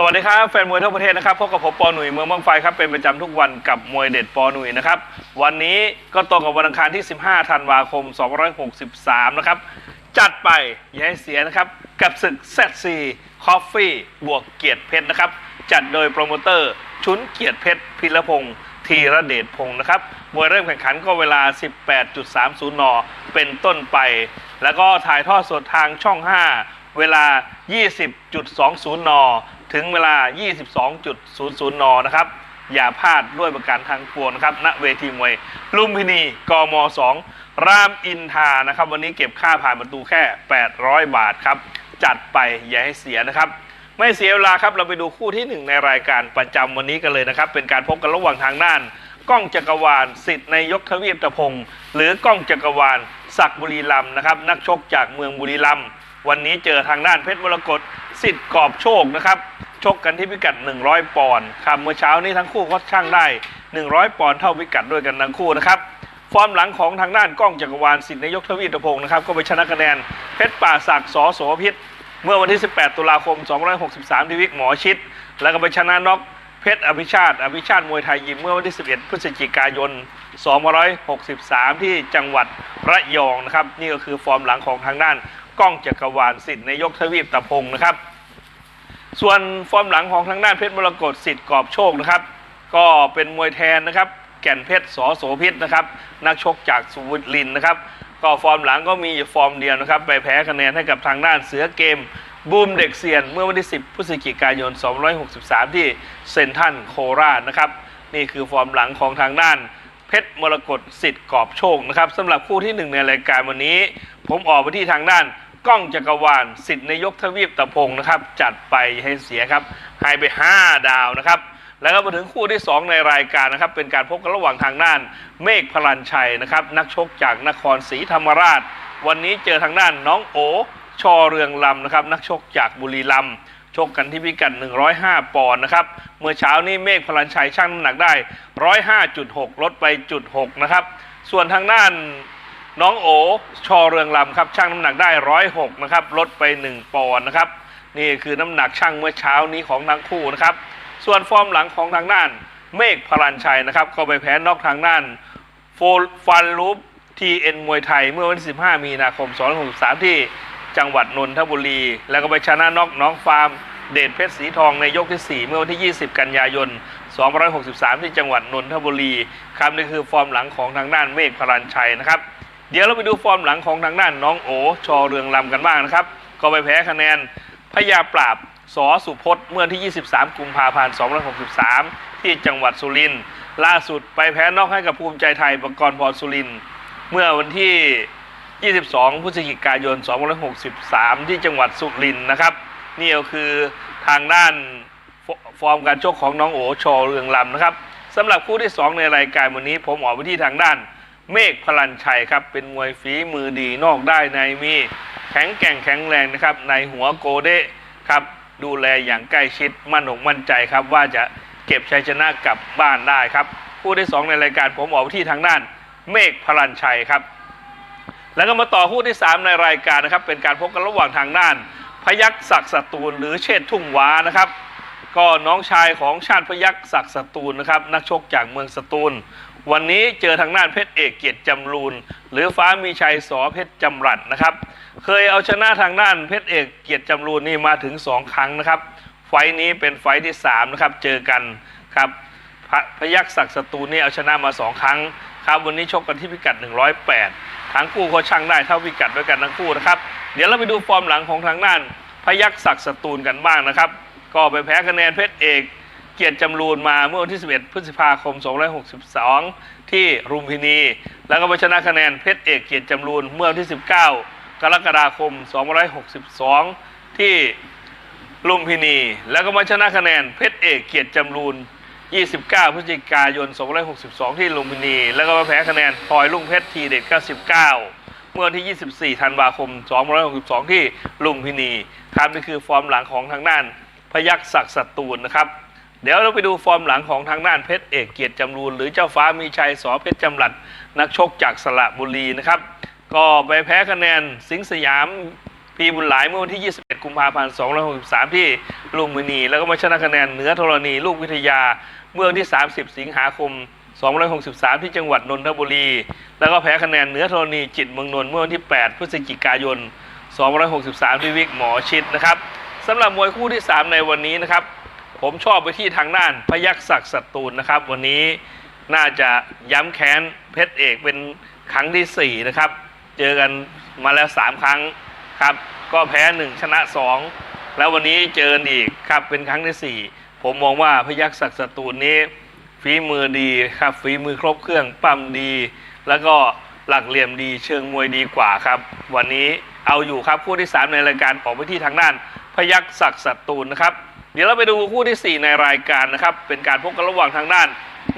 สวัสดีครับแฟนมวยทั่วประเทศนะครับพบกับผมปอหนุ่ยเมืองบางไฟครับเป็นประจำทุกวันกับมวยเด็ดปอหนุ่ยนะครับวันนี้ก็ตรงกับวันอังคารที่ 15 ธันวาคม 2563 นะครับ จัดไปอย่าให้เสียนะครับ กับศึกแซดซีคอฟฟี่บวกเกียรติเพชรนะครับ จัดโดยโปรโมเตอร์ชุนเกียรติเพชรพิรพงศ์ธีระเดชพงศ์นะครับมวยเริ่มแข่งขันก็เวลา 18.30 น เป็นต้นไป แล้วก็ถ่ายทอดสดทางช่อง 5 เวลา 20.20 น ถึงเวลา 22.00 น นะครับ อย่าพลาดด้วยประการทางปวงนะครับ ณ เวทีมวย ลุมพินี กม 2 รามอินทา นะครับ วันนี้เก็บค่าผ่านประตูแค่ 800 บาทครับ จัดไปอย่าให้เสียนะครับ ไม่เสียเวลาครับ เราไปดูคู่ที่หนึ่งในรายการประจำวันนี้กันเลยนะครับ เป็นการพบกันระหว่างทางด้านก้องจักรวาลสิทธิ์ในยกทวีปตะพงศ์หรือก้องจักรวาลศักบุรีรัมย์นะครับ นักชกจากเมืองบุรีรัมย์ วันนี้เจอทางด้านเพชรมรกตสิทธิ์กอบโชคนะครับชกกันที่พิกัด 100 ปอนด์ครับเมื่อเช้านี้ทั้งคู่ก็ช่างได้ 100 ปอนด์เท่าพิกัดด้วยกันทั้งคู่นะครับฟอร์มหลังของทางด้านก้องจักรวาลสิทธิ์นายกทวีตพงศ์นะครับก็ไปชนะคะแนนเพชรป่าศักดิ์สอโสพิษเมื่อวันที่ 18 ตุลาคม 263 ที่วิกหมอชิด แล้วก็ไปชนะน็อกเพชรอภิชาติ อภิชาติมวยไทยยิมเมื่อวันที่ 11 พฤศจิกายน 2563 ที่จังหวัดระยองนะครับ นี่ก็คือฟอร์มหลังของทางด้าน ก้องจักรวาลสิทธิ์นายกทวีปตะพงนะครับ ส่วนฟอร์มหลังของทางด้านเพชรมรกตสิทธิ์กอบโชคนะครับ ก็เป็นมวยแทนนะครับ แก่นเพชรสอโสพิษนะครับ นักชกจากสุริทร์นะครับ ก็ฟอร์มหลังก็มีฟอร์มเดียวนะครับ ไปแพ้คะแนนให้กับทางด้านเสือเกมบูมเด็กเซียนเมื่อวันที่ 10 พฤศจิกายน 263 ที่เซนทันโคราชนะครับ นี่คือฟอร์มหลังของทางด้านเพชรมรกตสิทธิ์กอบโชคนะครับสำหรับคู่ที่หนึ่งในรายการวันนี้ ผมออกไปที่ทางด้าน ก้องจักรวาลสิทธิ์นายกทวีปตะพงนะครับ จัดไปให้เสียครับให้ไป 5 ดาวนะครับ แล้วก็มาถึงคู่ที่ 2 ในรายการนะครับ เป็นการพบกันระหว่างทางด้าน เมฆพลันชัยนะครับ นักชกจากนครศรีธรรมราช วันนี้เจอทางด้านน้องโอชอเรืองลำนะครับ นักชกจากบุรีรัมชกกันที่พิกัด 105 ปอนด์นะครับ เมื่อเช้านี้เมฆพลันชัยชั่งน้ำหนักได้ 105.6 ลดไปจุด6นะครับ ส่วนทางด้าน น้องโอชอเรืองลำครับช่างน้ำหนักได้ร้อยหกนะครับลดไป 1 ปอนด์นะครับนี่คือน้ำหนักช่างเมื่อเช้านี้ของทั้งคู่นะครับส่วนฟอร์มหลังของทางด้าน เมฆพลันชัยนะครับก็ไปแพ้นอกทางด้านโฟฟันลูปทีเอ็นมวยไทยเมื่อวันที่15 มีนาคม 2563 ที่จังหวัดนนทบุรี แล้วก็ไปชนะนอกน้องฟาร์มเดชเพชรสีทองในยกที่ 4 เมื่อวันที่ 20 กันยายน 2563 ที่จังหวัดนนทบุรีครับนี่คือฟอร์มหลังของทางด้านเมฆพลันชัยนะครับ เดี๋ยวเราไปดูฟอร์มหลังของทางด้านน้องโอชอเรืองลำกันบ้างนะครับ ก็ไปแพ้คะแนนพยาปราบสอสุพจน์เมื่อที่ 23 กุมภาพันธ์ 2563 ที่จังหวัดสุรินทร์ล่าสุดไปแพ้นอกให้กับภูมิใจไทยประกรณ์พรสุรินทร์เมื่อวันที่ 22 พฤศจิกายน 2563 ที่จังหวัดสุรินทร์นะครับ นี่ก็คือทางด้านฟฟอร์มการชกของน้องโอชอเรืองลำนะครับสำหรับคู่ที่ 2 ในรายการวันนี้ผมออกไปที่ทางด้าน เมฆพลันชัยครับ เป็นมวยฝีมือดีนอกได้ในมีแข็งแกร่งแข็งแรงนะครับ ในหัวโกเด้ครับ ดูแลอย่างใกล้ชิดมั่นอกมั่นใจครับ ว่าจะเก็บชัยชนะกลับบ้านได้ครับคู่ที่ 2 ในรายการผมออกที่ทางด้านเมฆพลันชัยครับ แล้วก็มาต่อคู่ที่ 3 ในรายการนะครับ เป็นการพบกันระหว่างทางด้าน พยักศักดิ์สตูลหรือเชษทุ่งวานะครับ ก็น้องชายของชาติพยักศักดิ์สตูลนะครับ นักชกจากเมืองสตูล วันนี้เจอทางด้านเพชรเอกเกียรติจำรูนหรือฟ้ามีชัยสอเพชรจำรัดนะครับ เคยเอาชนะทางด้านเพชรเอกเกียรติจำรูนนี่มาถึง 2 ครั้งนะครับ ไฟท์นี้เป็นไฟท์ที่3นะครับเจอกันครับพพยักษ์ศักดิ์สตูนี่เอาชนะมา 2 ครั้งครับวันนี้ชกกันที่พิกัด 108 ทั้งคู่เขาช่างได้เท่าพิกัดด้วยกันทั้งคู่นะครับเดี๋ยวเราไปดูฟอร์มหลังของทางด้านพยักษ์ศักดิ์สตูกันบ้างนะครับ ก็ไปแพ้คะแนนเพชรเอก เกียรติจำรูนมาเมื่อวันที่ 11 พฤษภาคม 2562 ที่รุมพินี แล้วก็ไปชนะคะแนนเพชรเอกเกียรติจำรูนเมื่อวันที่ 19 กรกฎาคม 2562 ที่ลุมพินี แล้วก็มาชนะคะแนนเพชรเอกเกียรติจำรูน 29 พฤศจิกายน 2562 ที่ลุมพินี แล้วก็มาแพ้คะแนนพลอยลุงเพชรทีเด็ด 99 เมื่อวันที่ 24 ธันวาคม 2562 ที่ลุมพินีครับนี่คือฟอร์มหลังของทางด้านพยักษศักดิ์สตูลนะครับ เดี๋ยวเราไปดูฟอร์มหลังของทางด้านเพชรเอกเกียรติจำรูนหรือเจ้าฟ้ามีชัยสอเพชรจำรัดนักชกจากสระบุรีนะครับ ก็ไปแพ้คะแนนสิงห์สยามพีบุญหลายเมื่อวันที่ 21 กุมภาพันธ์ 2563 ที่ลุมพินี แล้วก็มาชนะคะแนนเหนือธรณีลูกวิทยาเมื่อวันที่ 30 สิงหาคม2563 ที่จังหวัดนนทบุรี แล้วก็แพ้คะแนนเหนือธรณีจิตเมืองนนท์เมื่อวันที่ 8 พฤศจิกายน2563 ที่วิกหมอชิดนะครับสำหรับมวยคู่ที่ 3 ในวันนี้นะครับ ผมชอบไปที่ทางด้านพยักศักดิ์ศัตรูนนะครับ วันนี้น่าจะย้ำแค้นเพชรเอกเป็นครั้งที่ 4 นะครับ เจอกันมาแล้ว 3 ครั้งครับ ก็แพ้ 1 ชนะ 2 แล้ววันนี้เจอกันอีกครับเป็นครั้งที่ 4 ผมมองว่าพยักศักดิ์ศัตรูนนี้ฝีมือดีครับฝีมือครบเครื่องปั้มดี แล้วก็หลักเหลี่ยมดีเชิงมวยดีกว่าครับ วันนี้เอาอยู่ครับคู่ที่ 3 ในรายการออกไปที่ทางด้านพยักศักดิ์ศัตรูนนะครับ ดี๋ยวเราไปดูคู่ที่ 4 ในรายการนะครับ เป็นการพบกันระหว่างทางด้าน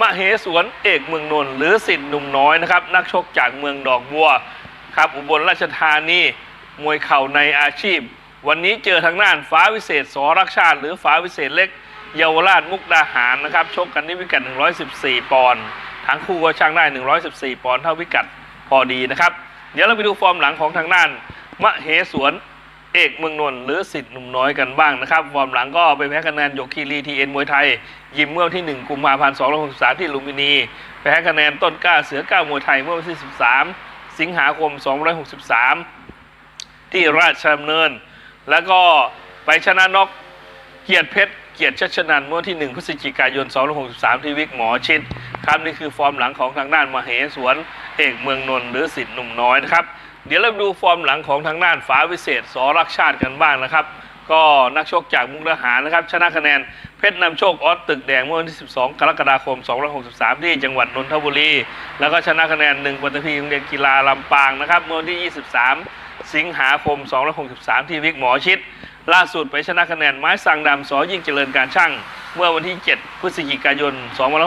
มะเหสวนเอกเมืองนนท์หรือสิทธิ์หนุ่มน้อยนะครับ นักชกจากเมืองดอกบัวครับอุบลราชธานีมวยเข่าในอาชีพ วันนี้เจอทางด้านฟ้าวิเศษสรักชาติ หรือฟ้าวิเศษเล็กเยาวราชมุกดาหารนะครับชกกันที่พิกัด 114 ปอนด์ทั้งคู่ก็ช่างได้ 114 ปอนด์เท่าพิกัดพอดีนะครับ เดี๋ยวเราไปดูฟอร์มหลังของทางด้านมะเหสวน เอกเมืองนนท์หรือสิทธิ์หนุ่มน้อยกันบ้างนะครับฟอร์มหลังก็ไปแพ้คะแนนยกคีรีทีเอ็นมวยไทย ยิมเมื่อวันที่ 1 กุมภาพันธ์2563ที่ลุมพินีแพ้คะแนนต้นกล้าเสือก้ามวยไทยเมื่อวันที่ 13 สิงหาคม 2563 ที่ราชดำเนิน แล้วก็ไปชนะน็อกเกียรติเพชรเกียรติชัชนันเมื่อวันที่ 1 พฤศจิกายน 2563 ที่วิกหมอชิดครับนี่คือฟอร์มหลังของทางด้านมเหสวนเอกเมืองนนท์หรือสิทธิ์หนุ่มน้อยนะครับ เดี๋ยวเราดูฟอร์มหลังของทางด้านฟ้าวิเศษสรักชาติกันบ้างนะครับ ก็นักชกจากมุกดาหารนะครับ ชนะคะแนนเพชรนำโชคออสตึกแดงเมื่อวันที่ 12 กรกฎาคม 2563 ที่จังหวัดนนทบุรี แล้วก็ชนะคะแนนหนึ่งปัตตพีโรงเรียนกีฬาลำปางนะครับเมื่อวันที่ 23 สิงหาคม 2563 ที่วิกหมอชิด ล่าสุดไปชนะคะแนนไม้สังดำสอยิ่งเจริญการช่างเมื่อวันที่ 7 พฤศจิกายน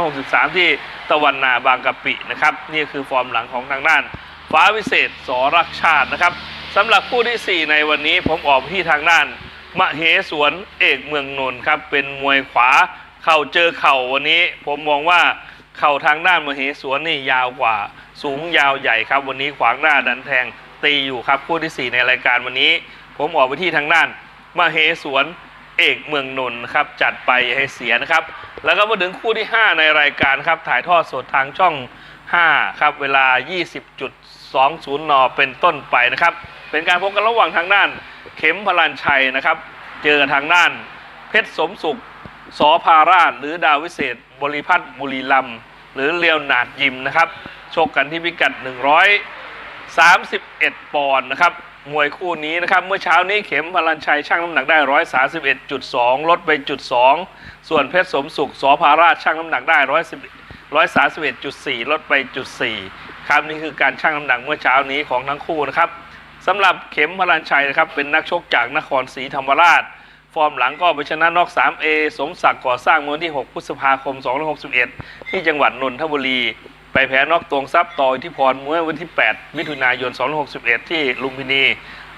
2563 ที่ตะวันนาบางกะปินะครับนี่คือฟอร์มหลังของทางด้าน ฟ้าวิเศษสรักชาตินะครับสำหรับคู่ที่ 4 ในวันนี้ผมออกไปที่ทางด้านมเหสวนเอกเมืองนนท์ครับ เป็นมวยขวาเข่าเจอเข่าวันนี้ ผมมองว่าเข่าทางด้านมเหสวนนี่ยาวกว่า สูงยาวใหญ่ครับ วันนี้ขวางหน้าดันแทงตีอยู่ครับคู่ที่ 4 ในรายการวันนี้ ผมออกไปที่ทางด้าน มเหสวนเอกเมืองนนท์ครับจัดไปให้เสียนะครับ แล้วก็มาถึงคู่ที่ 5 ในรายการครับถ่ายทอดสดทางช่อง 5 ครับ เวลา 20.20 น เป็นต้นไปนะครับ เป็นการพบกันระหว่างทางด้าน เข็มพลันชัยนะครับ เจอทางด้าน เพชรสมสุขสอพาราช หรือดาววิเศษ บริพัตรบุรีลำหรือเลียวนาดยิมนะครับ ชกกันที่พิกัด 131 ปอนด์นะครับ มวยคู่นี้นะครับ เมื่อเช้านี้เข็มพลันชัยช่างน้ำหนักได้ 131.2 ลดไปจุด2ส่วนเพชรสมสุขสอพาราชช่างน้ำหนักได้110 131.4 ลดไปจุด4ครับนี่คือการชั่งน้ำหนักเมื่อเช้านี้ของทั้งคู่นะครับสำหรับเข็มพลันชัยนะครับเป็นนักชกจากนครศรีธรรมราช ฟอร์มหลังก็ไปชนะนอก 3A สมศักดิ์ก่อสร้างเมื่อวันที่ 6 พฤษภาคม 2561 ที่จังหวัดนนทบุรี ไปแพ้นอกตวงทรัพย์ต่ออิทธิพรเมื่อวันที่ 8 มิถุนายน 2561 ที่ลุมพินี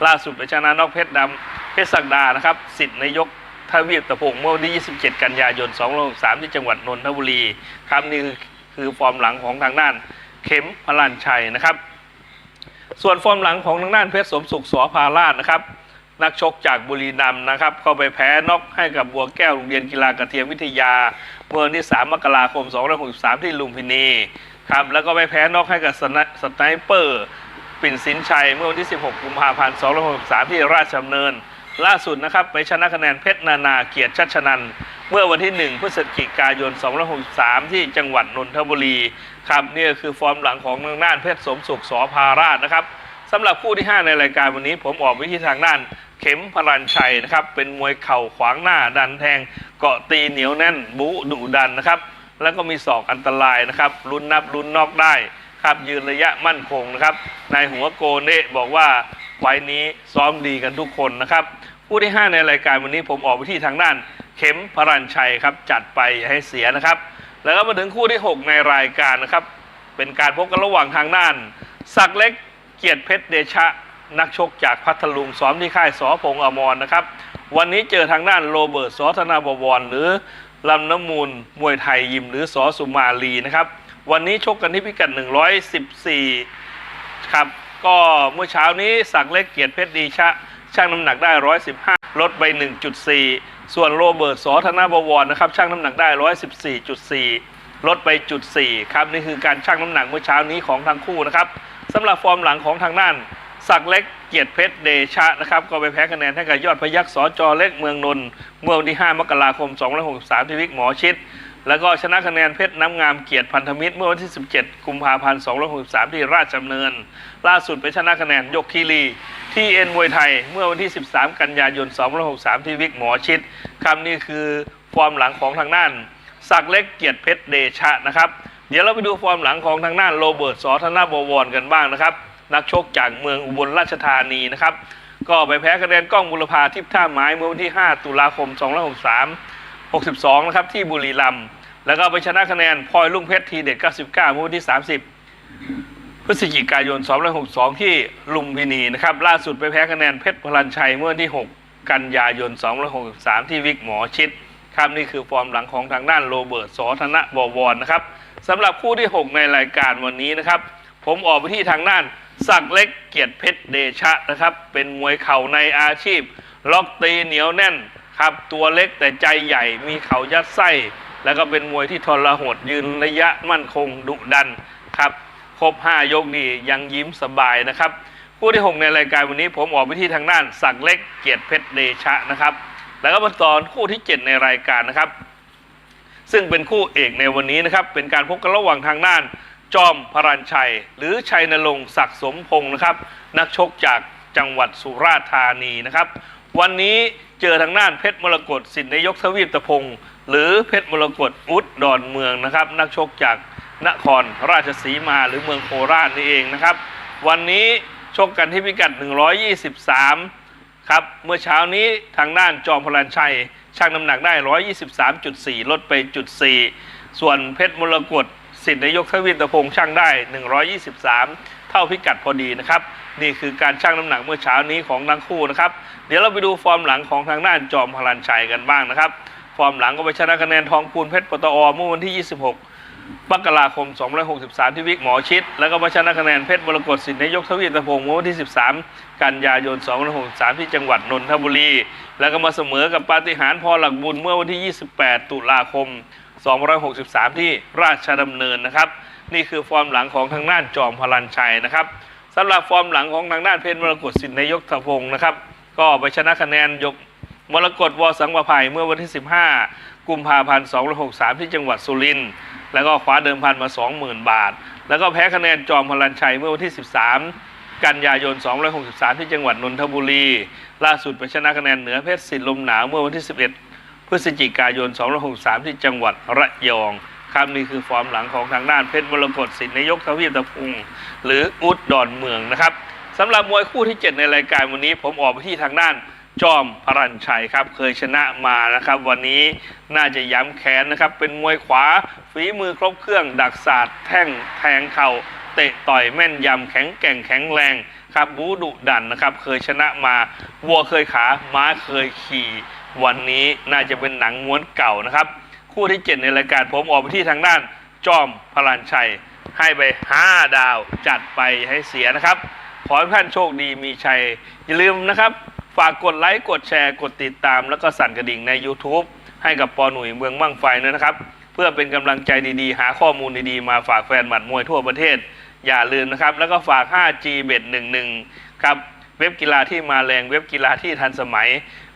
ล่าสุดไปชนะนอกเพชรดำเพชรศักดานะครับสิทธิ์ในยก ทวีปตะพงเมื่อวันที่ 27 กันยายน 2563 ที่จังหวัดนนทบุรีครับนี่คือฟอร์มหลังของทางด้านเข็มพลันชัยนะครับ ส่วนฟอร์มหลังของทางด้านเพชรสมสุขสอพาราชนะครับ นักชกจากบุรีรัมย์นะครับ เข้าไปแพ้น็อกให้กับบัวแก้วโรงเรียนกีฬากระเทียมวิทยาเมื่อวันที่ 3 มกราคม 2563 ที่ลุมพินีครับแล้วก็ไปแพ้น็อกให้กับสไนสไนเปอร์ ปิ่นสินชัยเมื่อวันที่ 16 กุมภาพันธ์ 2563 ที่ราชดำเนิน ล่าสุดนะครับไปชนะคะแนนเพชรนานาเกียรติชัชนัน เมื่อวันที่ 1 พฤศจิกายน 2563 ที่จังหวัดนนทบุรีครับนี่ก็คือฟอร์มหลังของทางด้านเพชรสมสุขสอพาราชนะครับสำหรับคู่ที่ 5 ในรายการวันนี้ ผมออกไปที่ทางด้านเข็มพลันชัยนะครับเป็นมวยเข่าขวางหน้าดันแทง เกาะตีเหนียวแน่น บุดุดันนะครับแล้วก็มีศอกอันตรายนะครับลุ้นนับลุ้นนอกได้ครับยืนระยะมั่นคงนะครับนายหัวโกเนะบอกว่า ไฟนี้ซ้อมดีกันทุกคนนะครับคู่ที่ 5 ในรายการวันนี้ผมออกไปที่ทางด้าน เข็มพลันชัยครับ จัดไปอย่าให้เสียนะครับ แล้วก็มาถึงคู่ที่ 6 ในรายการนะครับ เป็นการพบกันระหว่างทางด้านศักเล็กเกียรติเพชรเดชะ นักชกจากพัทลุงซ้อมที่ค่ายสอพงอมรนะครับ วันนี้เจอทางด้านโรเบิร์ตสอธนาบวร หรือลำน้ำมูลมวยไทยยิมหรือสอสุมาลีนะครับวันนี้ชกกันที่พิกัด 114 ครับ ก็เมื่อเช้านี้ศักเล็กเกียรติเพชรดีชะชชั่งน้ำหนักได้ 115 ลดไป 1.4 ส่วนโรเบิร์ตสอธนบวรนะครับชั่งน้ำหนักได้ 114.4 ลดไปจุด4ครับนี่คือการชั่งน้ำหนักเมื่อเช้านี้ของทั้งคู่นะครับสำหรับฟอร์มหลังของทางด้านศักเล็กเกียรติเพชรเดชะนะครับก็ไปแพ้คะแนนให้กับยอดพยักษ์สจเล็กเมืองนนท์เมื่อวันที่ 5 มกราคม 2563 ที่วิกหมอชิด แล้วก็ชนะคะแนนเพชรน้ำงามเกียรติพันธมิตรเมื่อวันที่ 17 กุมภาพันธ์ 2563 ที่ราชดำเนิน ล่าสุดไปชนะคะแนนยกคีรี ที่เอ็นมวยไทย เมื่อวันที่ 13 กันยายน 2563 ที่วิกหมอชิดคำนี้คือฟอร์มหลังของทางด้านศักเล็กเกียรติเพชรเดชะนะครับ เดี๋ยวเราไปดูฟอร์มหลังของทางด้านโรเบิร์ตสอธนาบวรกันบ้างนะครับ นักชกจากเมืองอุบลราชธานีนะครับ ก็ไปแพ้คะแนนกล้องบุรพาทิพท่าไม้เมื่อวันที่ 5 ตุลาคม 2563 62 นะครับ ที่บุรีรัมย์แล้วก็ไปชนะคะแนนพลอยลุงเพชรทีเด็ด 99เมื่อวันที่ 30 พฤศจิกายน 2562 ที่ลุมพินีนะครับ ล่าสุดไปแพ้คะแนนเพชรพลันชัยเมื่อวันที่ 6 กันยายน 2563 ที่วิกหมอชิดครับนี่คือฟอร์มหลังของทางด้านโรเบิร์ตสอธนบวรนะครับสำหรับคู่ที่ 6 ในรายการวันนี้นะครับ ผมออกไปที่ทางด้านศักเล็กเกียรติเพชรเดชะนะครับ เป็นมวยเข่าในอาชีพ ล็อกตีเหนียวแน่น ครับ ตัวเล็กแต่ใจใหญ่มีเข่ายัดไส้ แล้วก็เป็นมวยที่ทรหดยืนระยะมั่นคงดุดันครับ ครบ 5 ยกนี่ยังยิ้มสบายนะครับคู่ที่ 6 ในรายการวันนี้ผมออกไปที่ทางด้านศักเล็กเกียรติเพชรเดชะนะครับ แล้วก็มาตอนคู่ที่ 7 ในรายการนะครับ ซึ่งเป็นคู่เอกในวันนี้นะครับ เป็นการพบกันระหว่างทางด้านจอมพรัญชัย หรือชัยนรงศักดิ์สมพงศ์นะครับ นักชกจากจังหวัดสุราษฎร์ธานีนะครับ วันนี้เจอทางด้านเพชรมรกตสินนายกทวีปตะพงศ์หรือเพชรมรกตอุดดอนเมืองนะครับ นักชกจากนครราชสีมาหรือเมืองโคราชนี่เองนะครับ วันนี้ชกกันที่พิกัด 123 ครับ เมื่อเช้านี้ทางด้านจอมพลันชัยชั่งน้ำหนักได้ 123.4 ลดไปจุด4ส่วนเพชรมรกตสิทธินายกทวินตพงษ์ชั่งได้ 123 เท่าพิกัดพอดีนะครับ นี่คือการชั่งน้ำหนักเมื่อเช้านี้ของทั้งคู่นะครับ เดี๋ยวเราไปดูฟอร์มหลังของทางด้านจอมพลันชัยกันบ้างนะครับ ฟอร์มหลังก็ไปชนะคะแนนทองคูณเพชรปตอเมื่อวันที่ 26มกราคม2563 ที่วิกหมอชิด แล้วก็มาชนะคะแนนเพชรมรกตสินนายกทวีตะพงศ์เมื่อวันที่ 13 กันยายน2563 ที่จังหวัดนนทบุรี แล้วก็มาเสมอกับปาฏิหาริย์พอหลักบุญเมื่อวันที่ 28 ตุลาคม2563 ที่ราชดำเนินนะครับ นี่คือฟอร์มหลังของทางด้านจอมพลันชัยนะครับสำหรับฟอร์มหลังของทางด้านเพชรมรกตสินนายกทพงศ์นะครับ ก็ไปชนะคะแนนยกมรกตวสังประภัยเมื่อวันที่ 15 กุมภาพันธ์2563 ที่จังหวัดสุรินทร์แล้วก็คว้าเดิมพันมา 20,000 บาท แล้วก็แพ้คะแนนจอมพลันชัยเมื่อวันที่ 13 กันยายน2563 ที่จังหวัดนนทบุรี ล่าสุดไปชนะคะแนนเหนือเพชรสิทธิ์ลมหนาวเมื่อวันที่ 11 พฤศจิกายน2563 ที่จังหวัดระยอง ครับนี่คือฟอร์มหลังของทางด้านเพชรมรกตสินนายกทวีปตะพุงหรืออุดดอนเมืองนะครับสำหรับมวยคู่ที่ 7 ในรายการวันนี้ ผมออกไปที่ทางด้านจอมพรัญชัยครับ เคยชนะมานะครับ วันนี้น่าจะย้ำแค้นนะครับ เป็นมวยขวาฝีมือครบเครื่อง ดักศาสตร์แท่งแทงเข่าเตะต่อยแม่นยำแข็งแกร่งแข็งแรงครับบูดุดันนะครับ เคยชนะมาวัวเคยขาม้าเคยขี่ วันนี้น่าจะเป็นหนังม้วนเก่านะครับ คู่ที่ 7 ในรายการผมออกไปที่ทางด้านจอมพลันชัย ให้ไป 5 ดาวจัดไปให้เสียนะครับ ขอให้ท่านโชคดีมีชัย อย่าลืมนะครับ ฝากกดไลค์กดแชร์กดติดตาม แล้วก็สั่นกระดิ่งใน YouTube ให้กับปอหนุ่ยเมืองมั่งไฟนะครับ เพื่อเป็นกำลังใจดีๆ หาข้อมูลดีๆ มาฝากแฟนหมัดมวยทั่วประเทศ อย่าลืมนะครับ แล้วก็ฝาก 5G เบ็ด11ครับเว็บกีฬาที่มาแรงเว็บกีฬาที่ทันสมัย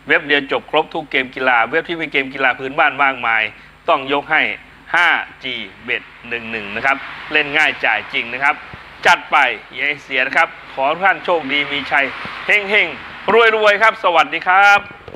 เว็บเดียวจบครบทุกเกมกีฬา เว็บที่มีเกมกีฬาพื้นบ้านมากมาย ต้องยกให้ 5G เบ็ด11 นะครับ เล่นง่ายจ่ายจริงนะครับ จัดไปอย่าให้เสียนะครับ ขอทุกท่านโชคดีมีชัยเฮงเฮงรวยรวยครับ สวัสดีครับ